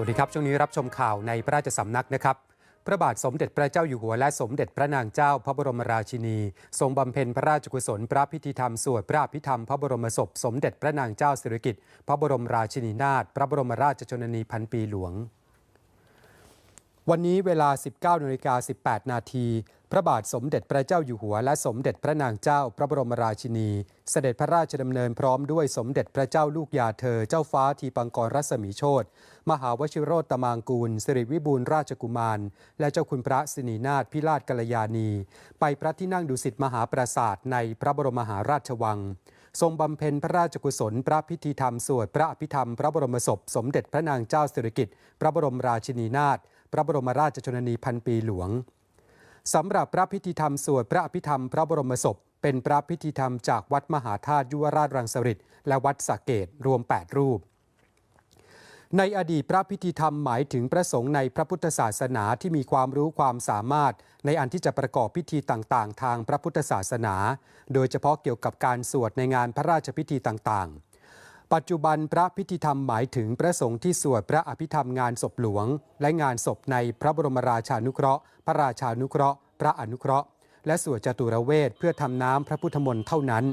วัสดีครับ ช่วงนี้รับชมข่าวในพระราชสำนักนะครับ พระบาทสมเด็จพระเจ้าอยู่หัวและสมเด็จพระนางเจ้าพระบรมราชินี ทรงบำเพ็ญพระราชกุศลพระพิธีธรรมสวดพระพิธรรมพระบรมศพ สมเด็จพระนางเจ้าสิริกิติ์พระบรมราชินีนาถพระบรมราชชนนีพันปีหลวง วันนี้เวลา 19นาฬิกา18 นาที พระบาทสมเด็จพระเจ้าอยู่หัว และสมเด็จพระนางเจ้าพระบรมราชินี เสด็จพระราชดำเนินพร้อมด้วยสมเด็จพระเจ้าลูกยาเธอ เจ้าฟ้าทีปังกรรัศมีโชตมหาวชิโรตมางกูลสิริวิบูลราชกุมาร และเจ้าคุณพระสินีนาถพิราชกัลยาณี ไปพระที่นั่งดุสิตมหาปราสาทในพระบรมมหาราชวัง ทรงบำเพ็ญพระราชกุศล พระพิธีธรรมสวดพระอภิธรรม พระบรมศพ สมเด็จพระนางเจ้าสิริกิติ์พระบรมราชินีนาถพระบรมราชชนนีพันปีหลวง สำหรับพระพิธีธรรมสวดพระอภิธรรมพระบรมศพ เป็นพระพิธีธรรมจากวัดมหาธาตุยุวราชรังสฤษและวัดสระเกตรวม 8 รูป ในอดีตพระพิธีธรรมหมายถึงพระสงฆ์ในพระพุทธศาสนาที่มีความรู้ความสามารถ ในอันที่จะประกอบพิธีต่างๆ ทางพระพุทธศาสนา โดยเฉพาะเกี่ยวกับการสวดในงานพระราชพิธีต่างๆ ปัจจุบันพระพิธีธรรมหมายถึงพระสงฆ์ที่สวดพระอภิธรรมงานศพหลวง และงานศพในพระบรมราชานุเคราะห์ พระราชานุเคราะห์ พระอนุเคราะห์ และสวดจตุรเวทเพื่อทำน้ำพระพุทธมนต์เท่านั้น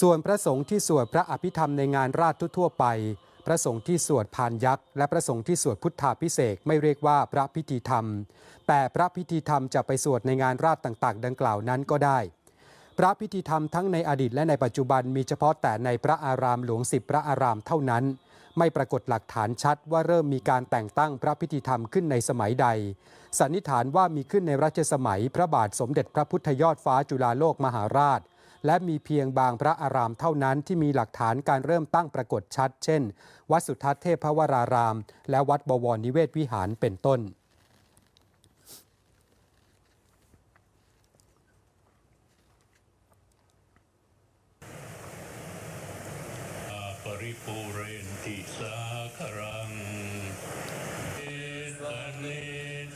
ส่วนพระสงฆ์ที่สวดพระอภิธรรมในงานราชทั่วไป พระสงฆ์ที่สวดพานยักษ์และพระสงฆ์ที่สวดพุทธาพิเศษไม่เรียกว่าพระพิธีธรรม แต่พระพิธีธรรมจะไปสวดในงานราชต่างๆ ดังกล่าวนั้นก็ได้ พระพิธีธรรมทั้งในอดีตและในปัจจุบันมีเฉพาะแต่ในพระอารามหลวงสิบพระอารามเท่านั้น ไม่ปรากฏหลักฐานชัดว่าเริ่มมีการแต่งตั้งพระพิธีธรรมขึ้นในสมัยใด สันนิษฐานว่ามีขึ้นในรัชสมัยพระบาทสมเด็จพระพุทธยอดฟ้าจุฬาโลกมหาราช และมีเพียงบางพระอารามเท่านั้นที่มีหลักฐานการเริ่มตั้งปรากฏชัด เช่น วัดสุทัศน์เทพวราราม และวัดบวรนิเวศวิหารเป็นต้น ปริปูเรนติสาคารัง เอตเน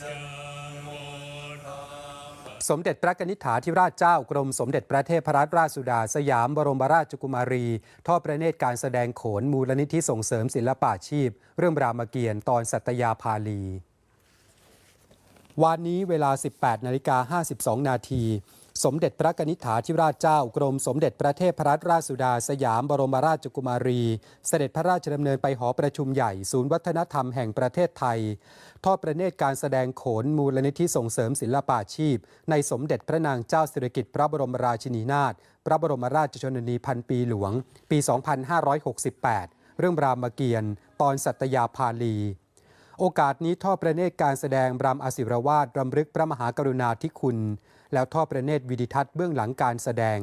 จังโมทา สมเด็จพระนิษฐาธิราชเจ้ากรมสมเด็จพระเทพรัตนราชสุดาสยามบรมราชกุมารี ทอดพระเนตรการแสดงโขนมูลนิธิส่งเสริมศิลปาชีพ เรื่องรามเกียรติ์ตอนสัตยาภาลี วันนี้เวลา 18นาฬิกา52 นาทีสมเด็จพระนิษฐาธิราชเจ้ากรมสมเด็จพระเทพรัตนราชสุดาสยามบรมราชกุมารี เสด็จพระราชดำเนินไปหอประชุมใหญ่ศูนย์วัฒนธรรมแห่งประเทศไทย ทอดพระเนตรการแสดงโขนมูลนิธิส่งเสริมศิลปาชีพ ในสมเด็จพระนางเจ้าสิริกิติ์พระบรมราชินีนาถพระบรมราชชนนีพันปีหลวง ปี 2568 เรื่องรามเกียรติ์ตอนสัตยาภาลี โอกาสนี้ทอดพระเนตรการแสดงรำอศิรวาดรำลึกพระมหากรุณาธิคุณ แล้วทอดพระเนตรวิดิทัศน์เบื้องหลังการแสดง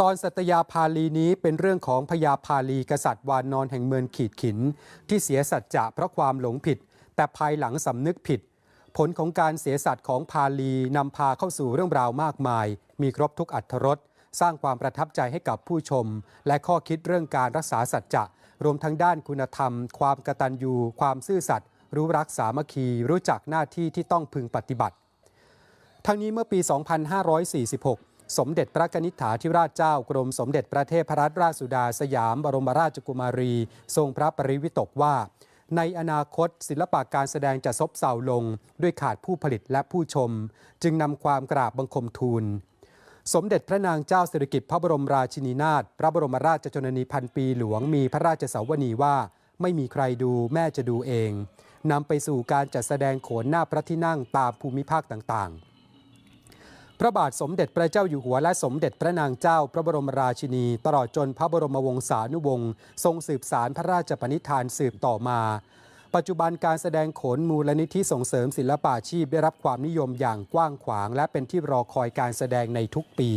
ตอนสัตยาภาลีนี้เป็นเรื่องของพญาภาลีกษัตริย์วานอนแห่งเมืองขีดขิน ที่เสียสัจจะเพราะความหลงผิด แต่ภายหลังสำนึกผิด ผลของการเสียสัตย์ของภาลีนำพาเข้าสู่เรื่องราวมากมาย มีครบทุกอัธรสสร้างความประทับใจให้กับผู้ชม และข้อคิดเรื่องการรักษาสัจจะ รวมทั้งด้านคุณธรรม ความกตัญญูความซื่อสัตย์รู้รักสามัคคี รู้จักหน้าที่ที่ต้องพึงปฏิบัติ ทั้งนี้เมื่อปี 2546 สมเด็จพระกนิษฐาธิราชเจ้ากรมสมเด็จพระเทพรัตนราชสุดาสยามบรมราชกุมารี ทรงพระปริวิตกว่า ในอนาคตศิลปะการแสดงจะซบเซาลง ด้วยขาดผู้ผลิตและผู้ชม จึงนำความกราบบังคมทูล สมเด็จพระนางเจ้าสิริกิติ์พระบรมราชินีนาถพระบรมราชชนนีพันปีหลวงมีพระราชสาวนีว่า ไม่มีใครดูแม่จะดูเองนำไปสู่การจัดแสดงโขนหน้าพระที่นั่งตามภูมิภาคต่างๆ พระบาทสมเด็จพระเจ้าอยู่หัวและสมเด็จพระนางเจ้าพระบรมราชินี ตลอดจนพระบรมวงศานุวงศ์ทรงสืบสารพระราชปณิธานสืบต่อมา ปัจจุบันการแสดงโขนมูลนิธิส่งเสริมศิลปาชีพได้รับความนิยมอย่างกว้างขวาง และเป็นที่รอคอยการแสดงในทุกปี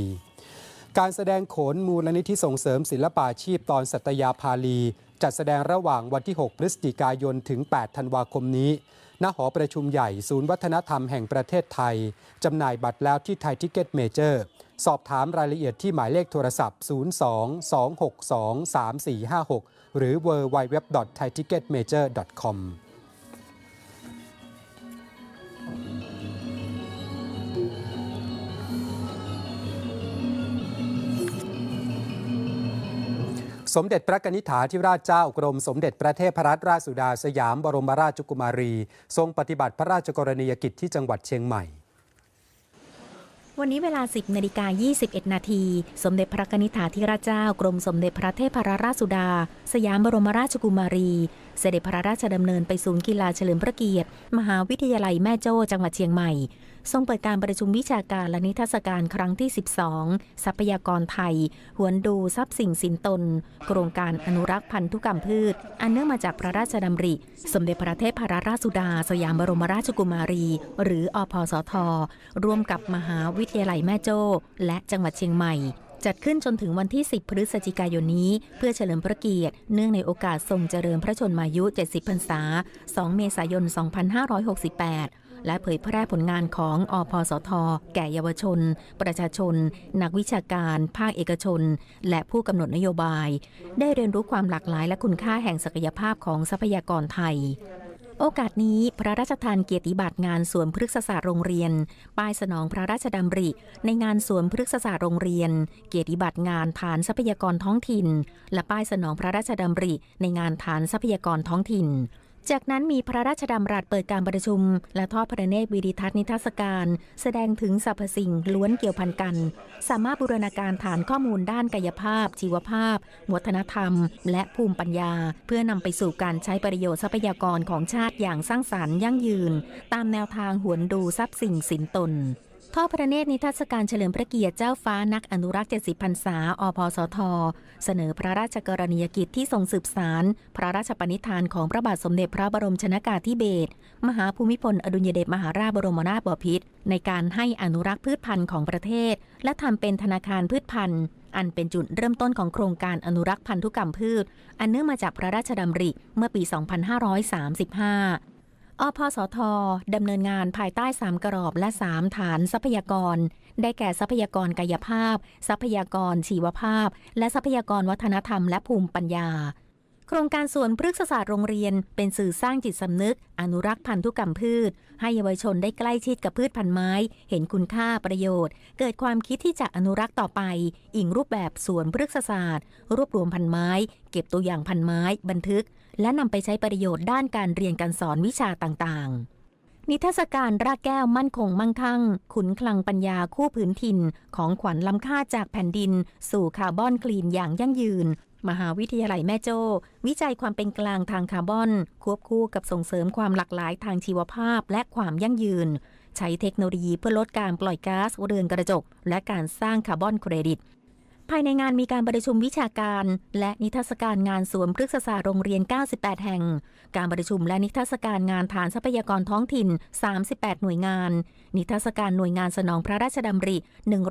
การแสดงโขนมูลนิธิส่งเสริมศิลปาชีพตอนสัตยาภาลี จัดแสดงระหว่างวันที่ 6 พฤศจิกายนถึง 8 ธันวาคมนี้ ณหอประชุมใหญ่ศูนย์วัฒนธรรมแห่งประเทศไทย จำหน่ายบัตรแล้วที่ไทยทิกเก็ตเมเจอร์ สอบถามรายละเอียดที่หมายเลขโทรศัพท์ 02-262-3456 หรือ www.thaiticketmajor.com สมเด็จพระนิษฐาธิราชเจ้ากรมสมเด็จพระเทพรัตนราชสุดาสยามบรมราชกุมารี ทรงปฏิบัติพระราชกรณียกิจที่จังหวัดเชียงใหม่วันนี้เวลา 10นาฬิกา21 นาที สมเด็จพระนิษฐาธิราชเจ้า กรมสมเด็จพระเทพรัตนราชสุดา สยามบรมราชกุมารี เสด็จพระราชดำเนินไปศูนย์กีฬาเฉลิมพระเกียรติ มหาวิทยาลัยแม่โจ้จังหวัดเชียงใหม่ ทรงเปิดการประชุมวิชาการและนิทรรศการครั้งที่ 12 ทรัพยากรไทย หวนดูทรัพย์สิ่งสินตน โครงการอนุรักษ์พันธุกรรมพืช อันเนื่องมาจากพระราชดำริ สมเด็จพระเทพรัตนราชสุดา สยามบรมราชกุมารี หรืออพสท ร่วมกับมหาวิทยาลัยแม่โจ้ และจังหวัดเชียงใหม่จัดขึ้นจนถึงวันที่ 10 พฤศจิกายนนี้ เพื่อเฉลิมพระเกียรติ เนื่องในโอกาสทรงเจริญพระชนมายุ 70 พรรษา 2 เมษายน 2568 และเผยแพร่ผลงานของอพสท แก่เยาวชน ประชาชน นักวิชาการ ภาคเอกชน และผู้กำหนดนโยบาย ได้เรียนรู้ความหลากหลายและคุณค่าแห่งศักยภาพของทรัพยากรไทยโอกาสนี้พระราชทานเกียรติบัตรงานสวนพฤกษศาสตร์โรงเรียน ป้ายสนองพระราชดำริ ในงานสวนพฤกษศาสตร์โรงเรียน เกียรติบัตรงานฐานทรัพยากรท้องถิ่น และป้ายสนองพระราชดำริ ในงานฐานทรัพยากรท้องถิ่น จากนั้นมีพระราชดำรัสเปิดการประชุม และทอดพระเนตรวิดิทัศนิทรรศการ แสดงถึงสรรพสิ่งล้วนเกี่ยวพันกัน สามารถบูรณาการฐานข้อมูลด้านกายภาพ ชีวภาพ วัฒนธรรม และภูมิปัญญา เพื่อนำไปสู่การใช้ประโยชน์ทรัพยากรของชาติอย่างสร้างสรรค์ยั่งยืน ตามแนวทางหวนดูทรัพย์สิ่งสินตน ทอดพระเนตรนิทรรศการเฉลิมพระเกียรติเจ้าฟ้านักอนุรักษ์70พรรษา อพสท เสนอพระราชกรณียกิจที่ทรงสืบสาร พระราชปณิธานของพระบาทสมเด็จพระบรมชนากาธิเบศร มหาภูมิพล อดุลยเดชมหาราชบรมนาถบพิตรในการให้อนุรักษ์พืชพันธุ์ของประเทศ และทำเป็นธนาคารพืชพันธุ์อันเป็นจุดเริ่มต้นของโครงการอนุรักษ์พันธุกรรมพืช อันเนื่องมาจากพระราชดำริเมื่อปี 2535 อพสทดำเนินงานภายใต้ 3 กรอบและ 3 ฐานทรัพยากร ได้แก่ทรัพยากรกายภาพ ทรัพยากรชีวภาพ และทรัพยากรวัฒนธรรมและภูมิปัญญา โครงการสวนพฤกษศาสตร์โรงเรียน เป็นสื่อสร้างจิตสำนึก อนุรักษ์พันธุกรรมพืช ให้เยาวชนได้ใกล้ชิดกับพืชพันธุ์ไม้ เห็นคุณค่าประโยชน์ เกิดความคิดที่จะอนุรักษ์ต่อไป อิงรูปแบบสวนพฤกษศาสตร์ รวบรวมพันธุ์ไม้ เก็บตัวอย่างพันธุ์ไม้ บันทึก และนำไปใช้ประโยชน์ด้านการเรียนการสอนวิชาต่างๆ นิทรรศการรากแก้วมั่นคงมั่งคั่ง ขุนคลังปัญญาคู่พื้นถิ่น ของขวัญล้ำค่าจากแผ่นดิน สู่คาร์บอนคลีนอย่างยั่งยืน มหาวิทยาลัยแม่โจ้ วิจัยความเป็นกลางทางคาร์บอน ควบคู่กับส่งเสริมความหลากหลายทางชีวภาพและความยั่งยืน ใช้เทคโนโลยีเพื่อลดการปล่อยก๊าซเรือนกระจก และการสร้างคาร์บอนเครดิต ภายในงานมีการประชุมวิชาการ และนิทรรศการงานสวนพฤกษศาสตร์โรงเรียน 98 แห่ง การประชุมและนิทรรศการงานฐานทรัพยากรท้องถิ่น 38 หน่วยงาน นิทรรศการหน่วยงานสนองพระราชดำริ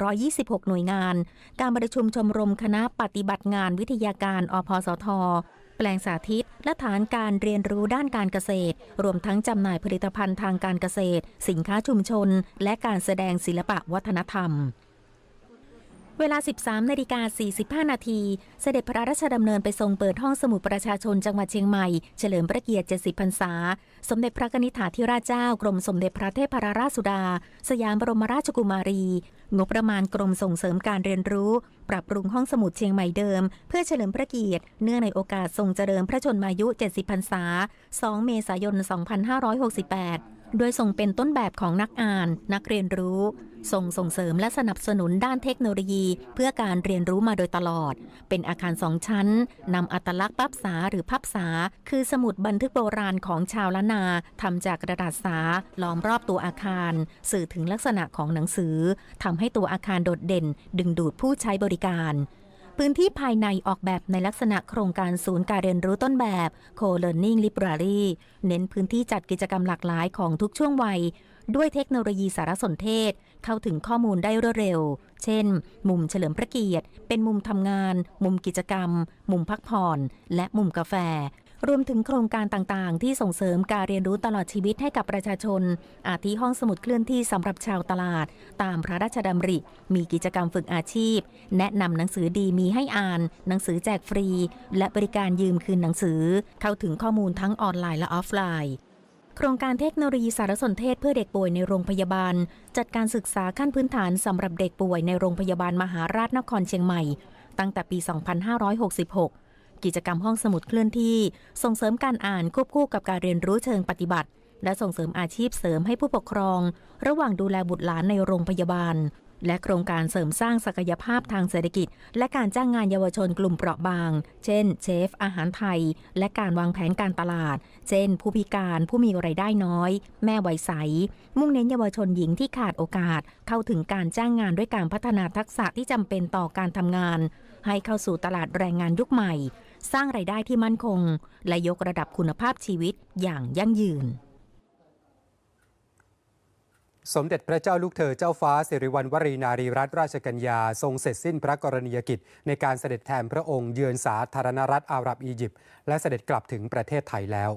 126 หน่วยงาน การประชุมชมรมคณะปฏิบัติงานวิทยาการอพสทแปลงสาธิต และฐานการเรียนรู้ด้านการเกษตร รวมทั้งจำหน่ายผลิตภัณฑ์ทางการเกษตร สินค้าชุมชน และการแสดงศิลปะวัฒนธรรม เวลา 13นาฬิกา45 นาที เสด็จพระราชดำเนินไปทรงเปิดห้องสมุดประชาชนจังหวัดเชียงใหม่ เฉลิมพระเกียรติ 70 พรรษา สมเด็จพระกนิษฐาธิราชเจ้า กรมสมเด็จพระเทพรัตนราชสุดา สยามบรมราชกุมารี งบประมาณกรมส่งเสริมการเรียนรู้ ปรับปรุงห้องสมุดเชียงใหม่เดิม เพื่อเฉลิมพระเกียรติ เนื่องในโอกาสทรงเจริญพระชนมายุ 70 พรรษา 2 เมษายน 2568 โดยทรงเป็นต้นแบบของนักอ่าน นักเรียนรู้ส่งส่งเสริมและสนับสนุนด้านเทคโนโลยี เพื่อการเรียนรู้มาโดยตลอด เป็นอาคารสองชั้นนำอัตลักษณ์ปับษาหรือพับษาคือสมุดบันทึกโบราณของชาวล้านนาทำจากกระดาษสาล้อมรอบตัวอาคาร สื่อถึงลักษณะของหนังสือทำให้ตัวอาคารโดดเด่น ดึงดูดผู้ใช้บริการ พื้นที่ภายในออกแบบในลักษณะโครงการศูนย์การเรียนรู้ต้นแบบ Co-Learning Library เน้นพื้นที่จัดกิจกรรมหลากหลายของทุกช่วงวัย ด้วยเทคโนโลยีสารสนเทศ เข้าถึงข้อมูลได้รวดเร็ว เช่น มุมเฉลิมพระเกียรติ เป็นมุมทำงาน มุมกิจกรรม มุมพักผ่อน และมุมกาแฟ รวมถึงโครงการต่างๆ ที่ส่งเสริมการเรียนรู้ตลอดชีวิตให้กับประชาชน อาทิห้องสมุดเคลื่อนที่สำหรับชาวตลาด ตามพระราชดำริ มีกิจกรรมฝึกอาชีพ แนะนำหนังสือดีมีให้อ่าน หนังสือแจกฟรี และบริการยืมคืนหนังสือ เข้าถึงข้อมูลทั้งออนไลน์และออฟไลน์โครงการเทคโนโลยีสารสนเทศเพื่อเด็กป่วยในโรงพยาบาล จัดการศึกษาขั้นพื้นฐานสำหรับเด็กป่วยในโรงพยาบาลมหาราชนครเชียงใหม่ ตั้งแต่ปี 2566 กิจกรรมห้องสมุดเคลื่อนที่ ส่งเสริมการอ่านควบคู่กับการเรียนรู้เชิงปฏิบัติ และส่งเสริมอาชีพเสริมให้ผู้ปกครอง ระหว่างดูแลบุตรหลานในโรงพยาบาล และโครงการเสริมสร้างศักยภาพทางเศรษฐกิจ และการจ้างงานเยาวชนกลุ่มเปราะบาง เช่น เชฟ อาหารไทย และการวางแผนการตลาด เช่น ผู้พิการผู้มีไรายได้น้อย แม่วัยใส มุ่งเน้นเยาวชนหญิงที่ขาดโอกาส เข้าถึงการจ้างงานด้วยการพัฒนาทักษะที่จำเป็นต่อการทำงานให้เข้าสู่ตลาดแรงงานยุคใหม่ สร้างไรายได้ที่มั่นคง และยกระดับคุณภาพชีวิตอย่างยั่งยืน สมเด็จพระเจ้าลูกเธอเจ้าฟ้าสิริวัณวรีนารีรัตนราชกัญญา ทรงเสร็จสิ้นพระกรณียกิจ ในการเสด็จแทนพระองค์เยือนสาธารณรัฐอาหรับอียิปต์และเสด็จกลับถึงประเทศไทยแล้ว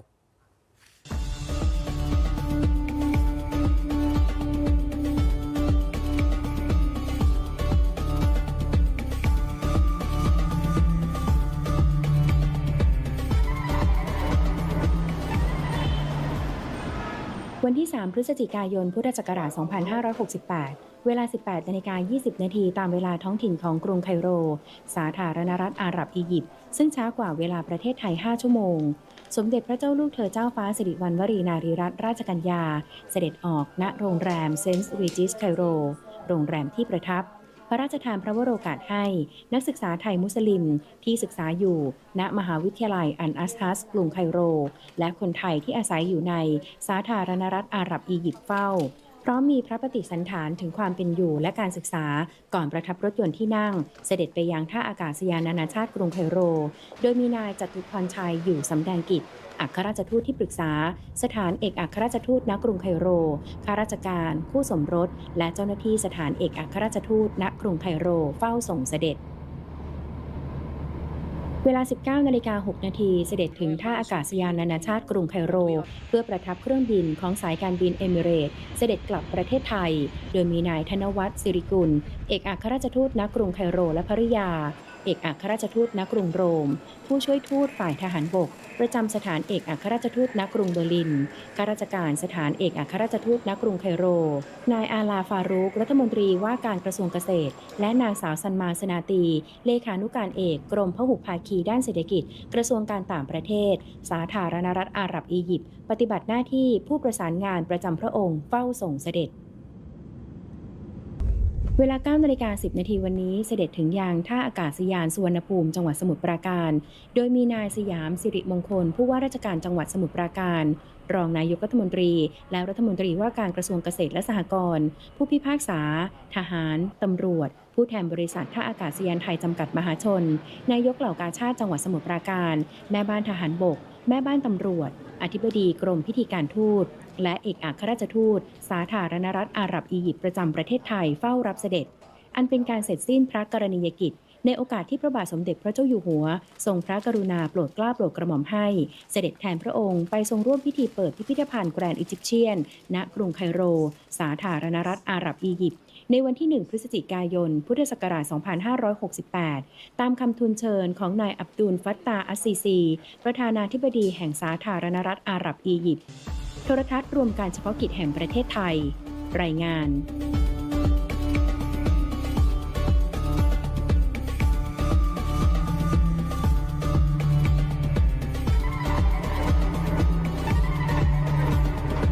วันที่ 3 พฤศจิกายน พุทธศักราช 2568 เวลา 18นาฬิกา20 นาทีตามเวลาท้องถิ่นของกรุงไคโร สาธารณรัฐอาหรับอียิปต์ ซึ่งช้ากว่าเวลาประเทศไทย 5 ชั่วโมง สมเด็จพระเจ้าลูกเธอเจ้าฟ้าสิริวัณวรีนารีรัตนราชกัญญา เสด็จออกณโรงแรมเซนส์รีจิสไคโร โรงแรมที่ประทับ ระราชทานพระวโรกาสให้นักศึกษาไทยมุสลิมที่ศึกษาอยู่ ณมหาวิทยาลัยอันอัสฮัสกรุงไคโร และคนไทยที่อาศัยอยู่ในสาธารณรัฐอาหรับอียิปต์เฝ้า พร้อมมีพระปฏิสันฐานถึงความเป็นอยู่และการศึกษาก่อนประทับรถยนต์ที่นั่ง เสด็จไปยังท่าอากาศยานนานาชาติกรุงไคโร โดยมีนายจตุพรชัยอยู่สำแดงกิจอัครราชทูตที่ปรึกษา สถานเอกอัครราชทูตณกรุงไคโร ข้าราชการ คู่สมรส และเจ้าหน้าที่สถานเอกอัครราชทูตณกรุงไคโรเฝ้าส่งเสด็จ เวลา 19นาฬิกา6นาทีเสด็จถึงท่าอากาศยานนานาชาติกรุงไคโร เพื่อประทับเครื่องบินของสายการบินเอมิเรตส์เสด็จกลับประเทศไทย โดยมีนายธนวัฒน์สิริกุล เอกอัครราชทูตณกรุงไคโรและภริยา เอกอัครราชทูตณกรุงโรม ผู้ช่วยทูตฝ่ายทหารบก ประจำสถานเอกอัครราชทูตณกรุงเบอร์ลิน ข้าราชการสถานเอกอัครราชทูตณกรุงไคโร นายอาลาฟารุกรัฐมนตรีว่าการกระทรวงเกษตร และนางสาวซันมาสนาตี เลขานุการเอก กรมพหุภาคีด้านเศรษฐกิจ กระทรวงการต่างประเทศ สาธารณรัฐอาหรับอียิปต์ ปฏิบัติหน้าที่ผู้ประสานงานประจำพระองค์เฝ้าส่งเสด็จ เวลา9นาฬิกา10 นาทีวันนี้เสด็จถึงยังท่าอากาศยานสุวรรณภูมิจังหวัดสมุทรปราการ โดยมีนายสยามสิริมงคล ผู้ว่าราชการจังหวัดสมุทรปราการ รองนายกรัฐมนตรี และรัฐมนตรีว่าการกระทรวงเกษตรและสหกรณ์ผู้พิพากษา ทหาร ตำรวจ ผู้แทนบริษัทท่าอากาศยานไทยจำกัดมหาชน นายกเหล่ากาชาติจังหวัดสมุทรปราการ แม่บ้านทหารบก แม่บ้านตำรวจ อธิบดีกรมพิธีการทูต และเอกอัครราชทูต สาธารณรัฐอาหรับอียิปต์ประจำประเทศไทยเฝ้ารับเสด็จ อันเป็นการเสร็จสิ้นพระกรณียกิจ ในโอกาสที่พระบาทสมเด็จพระเจ้าอยู่หัว ทรงพระกรุณาโปรดเกล้าโปรดกระหม่อมให้ เสด็จแทนพระองค์ไปทรงร่วมพิธีเปิดพิพิธภัณฑ์แกรนด์อียิปเชียน ณ กรุงไคโร สาธารณรัฐอาหรับอียิปต์ในวันที่ 1 พฤศจิกายน พุทธศักราช 2568 ตามคำทูลเชิญของนายอับดุลฟัตตาอัสซีซี ประธานาธิบดีแห่งสาธารณรัฐอาหรับอียิปต์ โทรทัศน์รวมการเฉพาะกิจแห่งประเทศไทย รายงาน